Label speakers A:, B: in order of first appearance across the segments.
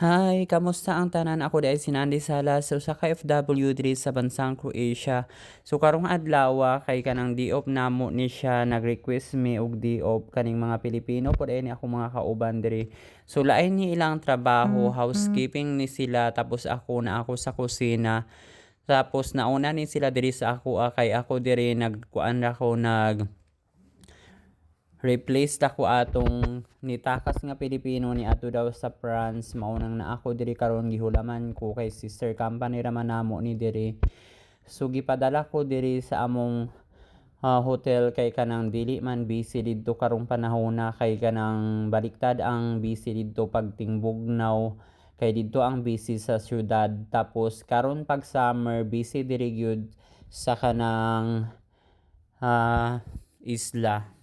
A: Hi, kamusta ang tanan? Ako dahil si Nandi Salas so, sa KFW diri sa bansang Croatia. So karong adlaw ah, kay kanang diop namo ni siya nag-request me og diop kaning mga Pilipino pud ni ako mga kauban diri. So lain ni ilang trabaho, housekeeping ni sila tapos ako na ako sa kusina. Tapos nauna ni sila diri sa ako ah, kay ako diri nagkuan ra ko nag replace ta ko atong nitakas nga Pilipino ni ato daw sa France. Maunang na ako diri karon gihulaman ko kay sister company ra man namo ni diri. So gipadala ko diri sa among ah, hotel kay kanang dili man busy didto karong panahona kay kanang baliktad ang busy didto pag tingbugnaw kay didto ang busy sa syudad. Tapos karon pag summer busy diri gyud sa kanang ah, isla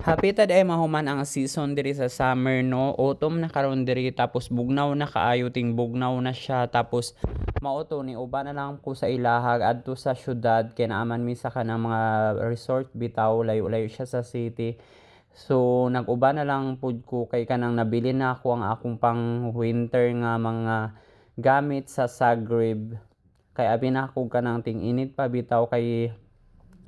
A: Hapitad ay mahuman ang season diri sa summer no. Autumn na karon diri tapos bugnaw na kaayo ting bugnaw na siya tapos mauto ni uban na lang ko sa ilahag adto sa syudad kay naaman mi sa kanang mga resort bitaw layo-layo siya sa city. So nag-uba na lang pud ko kay kanang nabili na ako ang akong pang winter nga mga gamit sa Zagreb. Kay abi na ako kanang ting init pa bitaw kay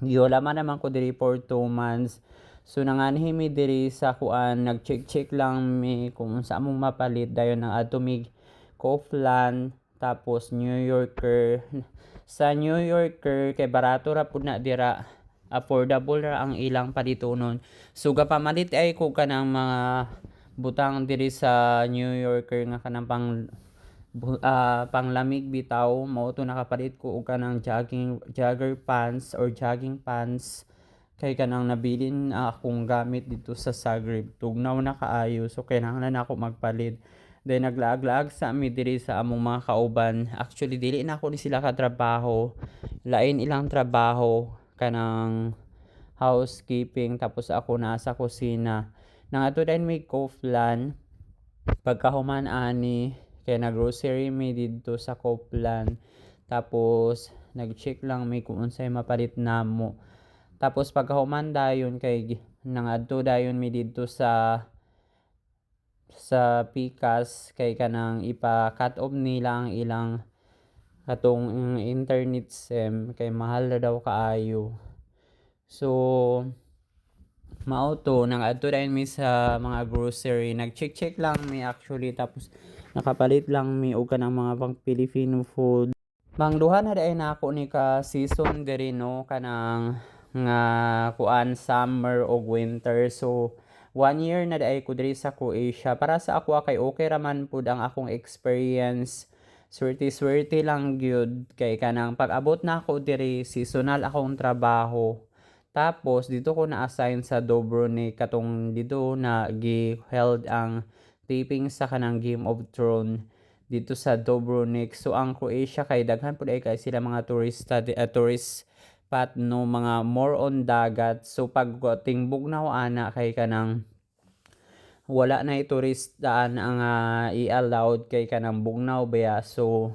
A: Gihulaman naman ko diri for 2 months. So nanganhi mi diri sa kuan nag-check-check lang mi kung sa among mapalit dayon ng Atomig Kaufland tapos New Yorker. Sa New Yorker kay barato ra pud na dira affordable ra ang ilang palitonon. So gapamalit ay ko kanang mga butang diri sa New Yorker nga kanang pang ah, panglamig bitaw mao to nakapalit ko og kanang jogging jogger pants or jogging pants kay kanang nabilin akong gamit dito sa Zagreb. Tugnaw na kaayo so kinahanglan ako magpalit then naglaag-laag sa ami diri sa among mga kauban. Actually dili na ako ni sila ka trabaho lain ilang trabaho kanang housekeeping tapos ako nasa kusina. Nang ato din may Kaufland pagkahuman ani kay nag-grocery mi didto sa Copeland. Tapos nag-check lang mi kung unsay mapalit namo tapos pagkahuman dayon kay nangadto dayon mi didto sa sa Pikas kay kanang ipa-cut off nila ang ilang katong internet sim kay mahal na daw kaayo. So mao to nangadto dayon mi sa mga grocery nag-check-check lang mi actually tapos nakapalit lang mi og kanang mga pang Filipino food. Mangduha na dai na ako ni ka season diri no kanang nga kuan summer o winter. So one year na dai ko diri sa Croatia. Para sa ako kay okay raman pud ang akong experience. Swerte-swerte lang gyud. Kay kanang pag-abot na ako diri seasonal akong trabaho. Tapos dito ko na-assign sa Dubrovnik. Katong dito na gi-held ang taping sa kanang Game of Thrones dito sa Dubrovnik. So ang Croatia kay daghan pud ay kay sila mga turista uh, tourist spot no? Mga more on dagat. So pag tingbog na ana kay kanang wala na ituristaan ang uh, i-allowed kay kanang bugnaw baya so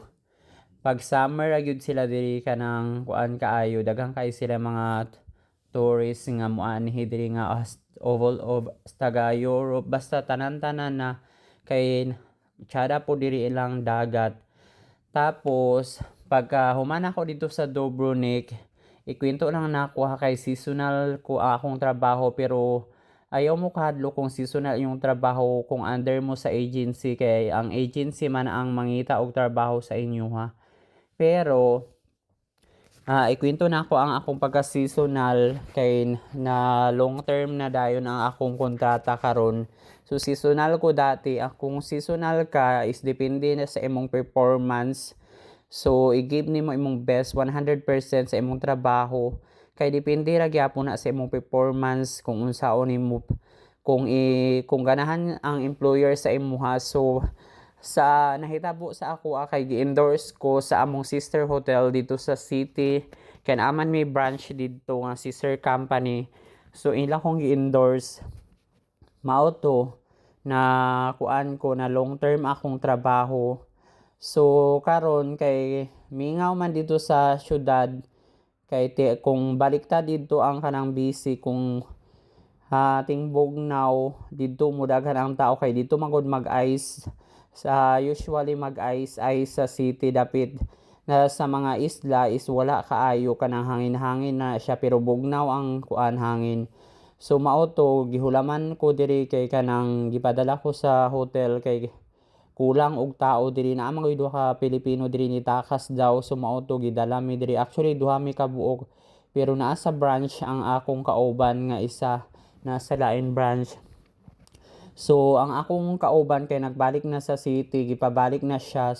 A: pag summer gyud sila diri kanang kuan kaayo. Daghang kay sila mga tourist nga moanhi diri nga oval of taga Europe basta tanan-tanan na kay tsada po diri ilang dagat. Tapos pagka human ako dito sa Dubrovnik ikwento lang na ako ha kay seasonal ko akong trabaho pero ayaw mo kahadlo kung seasonal yung trabaho kung under mo sa agency kay ang agency man ang mangita og trabaho sa inyo ha. Pero uh, ikwento na ako ang akong pagka seasonal kay na long term na dayon ang akong kontrata karon. So seasonal ko dati, akong seasonal ka is depende na sa imong performance So, i-give nimo imong best 100% sa imong trabaho. Kay depende ra gyapon na sa imong performance kung unsaon nimo kung i kung ganahan ang employer sa imuha. So, sa nahitabo sa ako kay gi-endorse ko sa among sister hotel dito sa city. Kay aman may branch dito nga sister company. So, ila kong gi-endorse mao to na kuan ko na long term akong trabaho So karon kay mingaw man dito sa syudad kay ti, kung baliktad dito ang kanang busy kung ha tingbog dito mo daghan ang tao kay dito magod mag-ice sa usually mag-ice-ice sa city dapit na sa mga isla is wala kaayo ka ng hangin-hangin na siya pero bugnaw ang kuan hangin. So mao to gihulaman ko diri kay kanang gipadala ko sa hotel kay kulang og tao diri na amang duha ka Pilipino diri ni takas daw so mao to gidala mi diri. Actually duha mi ka buok pero naa sa branch ang akong kauban nga isa nasa lain branch. So, ang akong kauban kay nagbalik na sa city, gipabalik na siya.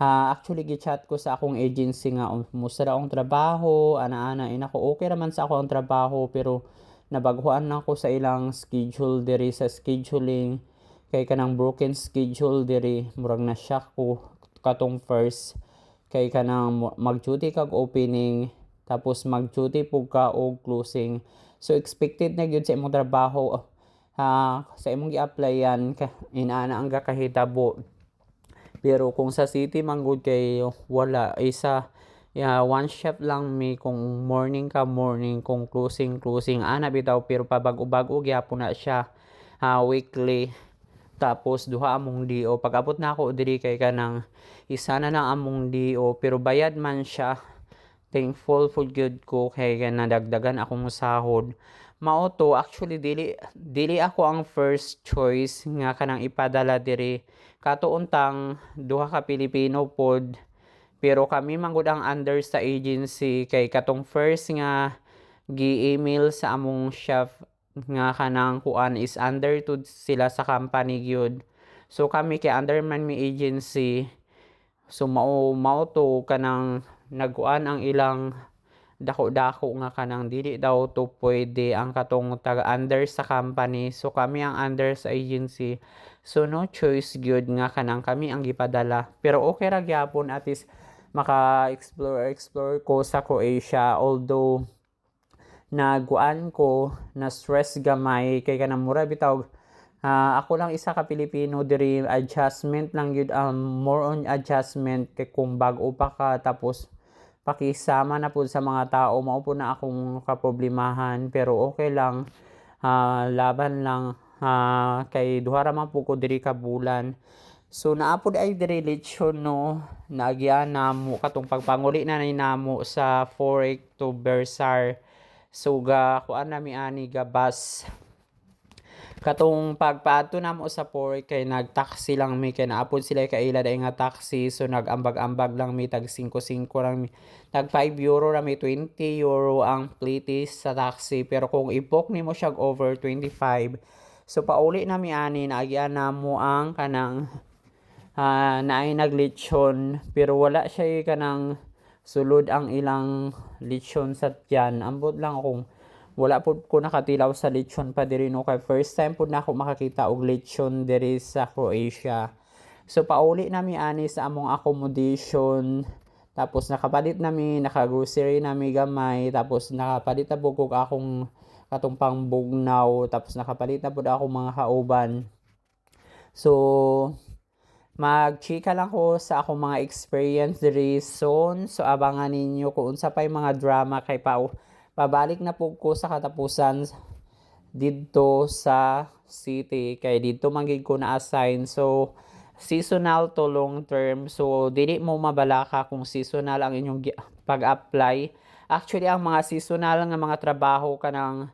A: Ha, actually, gichat ko sa akong agency nga, um, musta daw ang trabaho, ana-ana, ina ko, okay raman sa ako ang trabaho, pero nabaghuan na ako sa ilang schedule diri sa scheduling, kay kanang broken schedule diri, murag na shock ko katong first, kay kanang mag-duty kag opening, tapos mag-duty pug ka og closing. So, expected na gyud sa imong trabaho, ha sa imong gi-applyan inaana ang gakahitabo pero kung sa city man gud kay wala isa yeah, one shift lang mi kung morning ka morning kung closing closing ana bitaw pero pabag-o-bag-o gyapon na siya ha weekly tapos duha among DO pag abot na ako diri kay kanang isa na lang among DO pero bayad man siya. Thankful for good ko kay nadagdagan akong sahod. Mao to actually dili dili ako ang first choice nga kanang ipadala diri. Katuuntang duha ka Pilipino pod. Pero kami man gud ang under sa agency kay katong first nga gi-email sa among chef nga kanang kuan is under to sila sa company gyud. So kami kay under man mi agency so mao mao to kanang nagkuan ang ilang dako-dako nga kanang dili daw to pwede ang katong taga under sa company. So kami ang under sa agency. So no choice gyud nga kanang kami ang gipadala. Pero okay ra gyapon at least maka-explore explore ko sa Croatia. Although naguan ko na stress gamay kay kanang mura bitaw. Ah, ako lang isa ka Pilipino diri adjustment lang gyud um, more on adjustment kay kung bag-o pa ka tapos pakisama na po sa mga tao mao po na akong kaproblemahan pero okay lang. Ah, laban lang. Ah, kay duha ra man po ko diri ka bulan so naapod ay diri lechon no? Naagyan namo katong pagpanguli na ni namo sa Forex to Bersar so ga kuan nami ani ga bus katong pagpaadto namo sa Forex kay nagtaxi lang mi kay naapod sila kay ila day nga taxi so nagambag-ambag lang mi tag 5-5 lang mi. Tag 5 euro ra mi 20 euro ang platis sa taxi pero kung ipok nimo siya over 25 so pauli na mi ani naagyan namo ang kanang ah naay naglechon pero wala siya kanang sulod ang ilang lechon sa tiyan. Ambot lang kung wala po ko nakatilaw sa lechon pa diri no? Kay first time po na ako makakita og lechon diri sa Croatia. So pauli nami ani sa among accommodation. Tapos nakapalit nami naka-grocery nami gamay. Tapos nakapalit na po kog akong katong pangbugnaw. Tapos nakapalit na pud akong mga kauban so magchika lang ko sa akong mga experience diri soon. So abangan ninyo kung unsa pay mga drama kay pa pabalik na po ko sa katapusan didto sa city kay dito man gid ko na assign. So seasonal to long term. So dili mo mabalaka kung seasonal ang inyong pag-apply. Actually ang mga seasonal nga mga trabaho kanang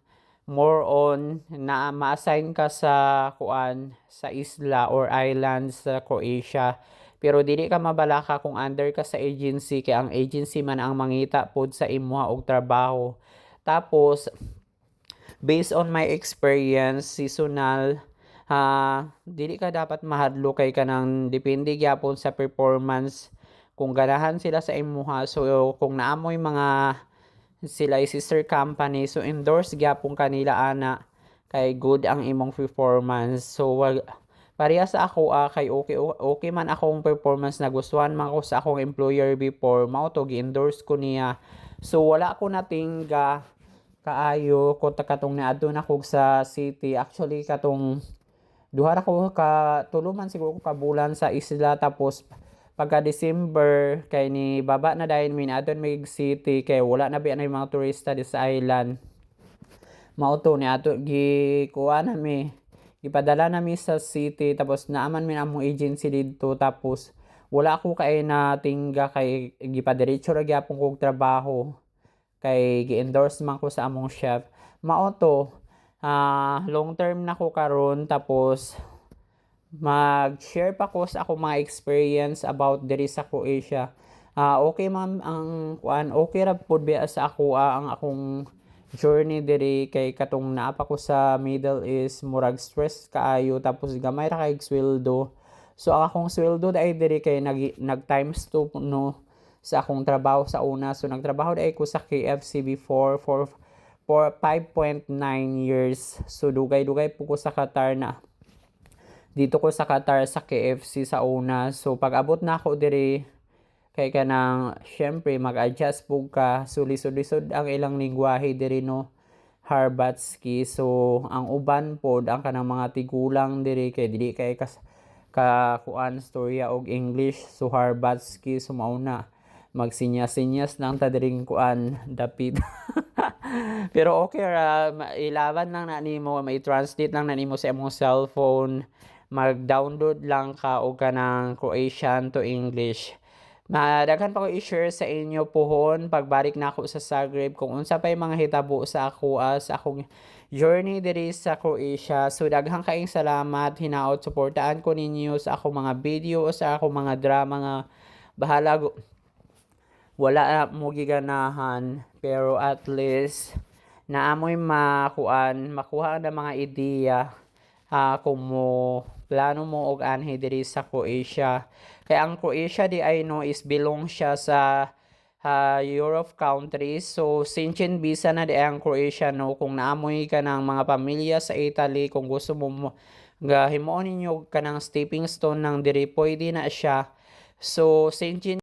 A: more on na ma-assign ka sa kuan sa isla or island sa Croatia. Pero dili ka mabalaka kung under ka sa agency kay ang agency man ang mangita pod sa imuha og trabaho. Tapos based on my experience seasonal ha dili ka dapat mahadlo kay kanang depende gyapon sa performance. Kung ganahan sila sa imuha so kung naamoy mga sila ay sister company. So endorse gyapon kanila ana. Kay good ang imong performance. So wag pareha sa ako ah, kay okay okay man akong performance nagustuhan man ako sa akong employer before mao to gi-endorse ko niya. So wala ko natingga kaayo ko katong niadto na kog sa city. Actually katong duha ra ko ka tulo man siguro ko ka bulan sa isla tapos pagka December kay ni baba na dahil min adon may city kay wala na biya na yung mga turista di sa island. Mao to ni ato gi kuha na mi. Ipadala nami sa city tapos naaman mi among agency didto tapos wala ako kay natingga kay gipadiretso ra gyapon kog trabaho. Kay gi-endorse man ko sa among chef. Mao to ah, long term na ko karon tapos mag-share pa ko sa akong mga experience about diri sa Croatia. Ah, okay ma'am ang kuan okay ra pud biya sa ako ah, ang akong journey diri kay katong naa ko sa Middle East murag stress kaayo tapos gamay ra kay sweldo. So ang akong sweldo dai diri kay nag, nag times 2 no sa akong trabaho sa una. So nagtrabaho dai ko sa KFC before for for 5.9 years. So dugay-dugay po ko sa Qatar na dito ko sa Qatar sa KFC sa una. So pag abot na ako diri kay kanang syempre mag-adjust pug ka suli-sulisod ang ilang lingwahe diri no Harbatski. So ang uban pod ang kanang mga tigulang diri kay dili kay kas ka kuan storya og English so Harbatski so mauna magsinyas-sinyas lang ta diring kuan dapit. Pero okay ra ilaban lang na nimo may translate lang na nimo sa imong cellphone mag-download lang ka og kanang Croatian to English. Madaghan pa ko i-share sa inyo pohon pagbalik na ako sa Zagreb kung unsa pa yung mga hitabo sa ako sa akong journey diri sa Croatia. So daghang kaayong salamat hinaot suportaan ko ninyo sa akong mga video o sa akong mga drama nga bahala go- wala mo giganahan pero at least naamoy makuan makuha na mga ideya ah, kung mo plano mo og anhi diri sa Croatia. Kay ang Croatia di I know is belong siya sa ah, Europe countries. So Schengen visa na di ang Croatia no kung naamoy ka ng mga pamilya sa Italy kung gusto mo mo ga himuon ninyo ka ng stepping stone ng diri pwede na siya. So Schengen